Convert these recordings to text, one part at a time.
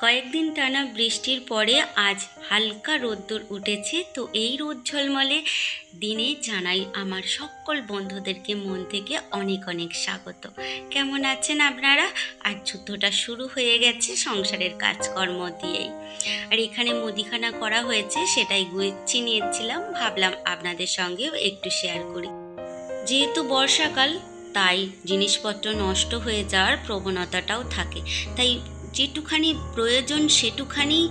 কয়েকদিন টানা বৃষ্টির পরে আজ হালকা রোদ্দুর উঠেছে, তো এই রোদ ঝলমলে দিনে জানাই আমার সকল বন্ধুদেরকে মন থেকে অনেক অনেক স্বাগত। কেমন আছেন আপনারা? আর যুদ্ধটা শুরু হয়ে গেছে সংসারের কাজকর্ম দিয়েই। আর এখানে মুদিখানা করা হয়েছে, সেটাই গুছিয়ে নিয়েছিলাম, ভাবলাম আপনাদের সঙ্গেও একটু শেয়ার করি। যেহেতু বর্ষাকাল, তাই জিনিসপত্র নষ্ট হয়ে যাওয়ার প্রবণতাটাও থাকে, তাই যেটুখানি প্রয়োজন সেটুখানি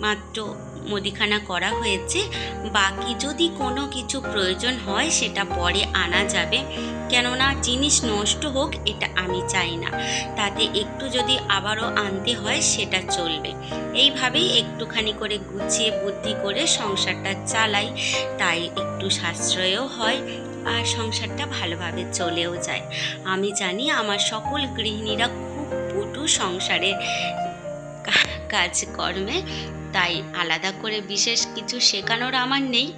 মাত্র মুদিখানা করা হয়েছে। বাকি যদি কোনো কিছু প্রয়োজন হয়, সেটা পরে আনা যাবে। কেননা জিনিস নষ্ট হোক, এটা আমি চাই না। তাতে একটু যদি আবারও আনতে হয়, সেটা চলবে। এইভাবেই একটুখানি করে গুছিয়ে বুদ্ধি করে সংসারটা চালাই, তাই একটু সাশ্রয়ও হয় আর সংসারটা ভালোভাবে চলেও যায়। আমি জানি আমার সকল গৃহিণীরা সংসারে কাজকর্মে তাই আলাদা করে বিশেষ কিছু শেখানোর আমার নেই।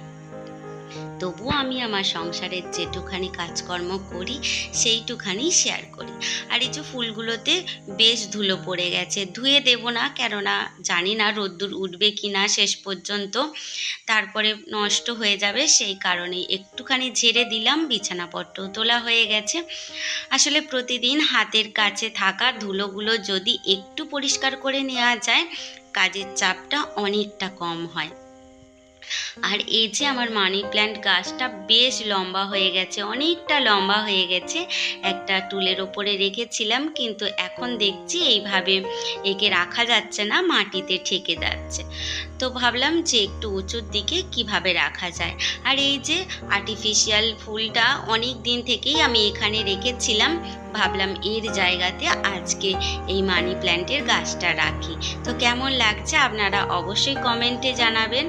তবুও আমি আমার সংসারের যেটুখানি কাজকর্ম করি, সেইটুখানি শেয়ার করি। আর এই যে ফুলগুলোতে বেশ ধুলো পড়ে গেছে, ধুয়ে দেব না, কেননা জানি না রোদ্দুর উঠবে কি না শেষ পর্যন্ত। তারপরে নষ্ট হয়ে যাবে, সেই কারণে একটুখানি ঝেড়ে দিলাম বিছানাপত্র তোলা হয়ে গেছে। আসলে প্রতিদিন হাতের কাছে থাকা ধুলোগুলো যদি একটু পরিষ্কার করে নেওয়া যায়, কাজের চাপটা অনেকটা কম হয়। আর এই যে আমার মানি প্ল্যান্ট গাছটা বেশ লম্বা হয়ে গেছে, অনেকটা লম্বা হয়ে গেছে। একটা টুলের ওপরে রেখেছিলাম, কিন্তু এখন দেখছি এইভাবে একে রাখা যাচ্ছে না, মাটিতে ঠেকে যাচ্ছে। তো ভাবলাম যে একটু উঁচুর দিকে কীভাবে রাখা যায়। আর এই যে আর্টিফিশিয়াল ফুলটা অনেক দিন থেকেই আমি এখানে রেখেছিলাম, ভাবলাম এর জায়গাতে আজকে এই মানি প্ল্যান্টের গাছটা রাখি। তো কেমন লাগছে আপনারা অবশ্যই কমেন্টে জানাবেন।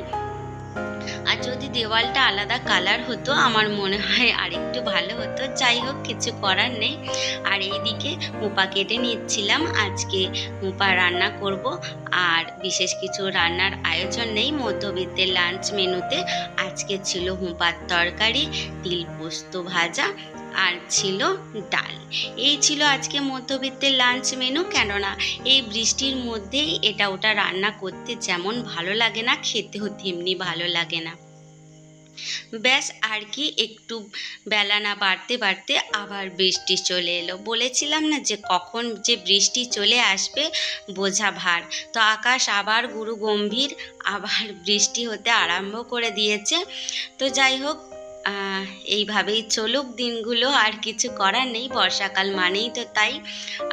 যদি দেওয়ালটা আলাদা কালার হতো, আমার মনে হয় আরেকটু ভালো হতো। যাই হোক, কিছু করার নেই। আর এইদিকে মুপা কেটে নিচ্ছিলাম। আজকে মুপা রান্না করব। আর বিশেষ কিছু রান্নার আয়োজন নেই। মধ্যবিত্তের লাঞ্চ মেনুতে আজকে ছিল হুঁপার তরকারি, তিল পোস্ত ভাজা, আর ছিল ডাল। এই ছিল আজকে মধ্যবিত্তের লাঞ্চ মেনু কেননা এই বৃষ্টির মধ্যেই এটা ওটা রান্না করতে যেমন ভালো লাগে না, খেতেও তেমনি ভালো লাগে না। ব্যাস আর কি একটু বেলা না বাড়তে বাড়তে আবার বৃষ্টি চলে এলো। বলেছিলাম না যে কখন যে বৃষ্টি চলে আসবে বোঝা ভার। তো আকাশ আবার গুরু গম্ভীর আবার বৃষ্টি হতে আরম্ভ করে দিয়েছে। তো যাই হোক এইভাবেই চলুক দিনগুলো, আর কিছু করার নেই, বর্ষাকাল মানেই তো তাই।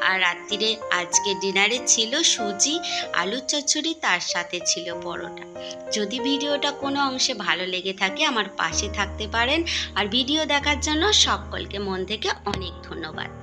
আর রাত্রিরে আজকে ডিনারে ছিল সুজি আলু চচ্চড়ি, তার সাথে ছিল পরোটা। যদি ভিডিওটা কোনো অংশে ভালো লেগে থাকে, আমার পাশে থাকতে পারেন। আর ভিডিও দেখার জন্য সকলকে মন থেকে অনেক ধন্যবাদ।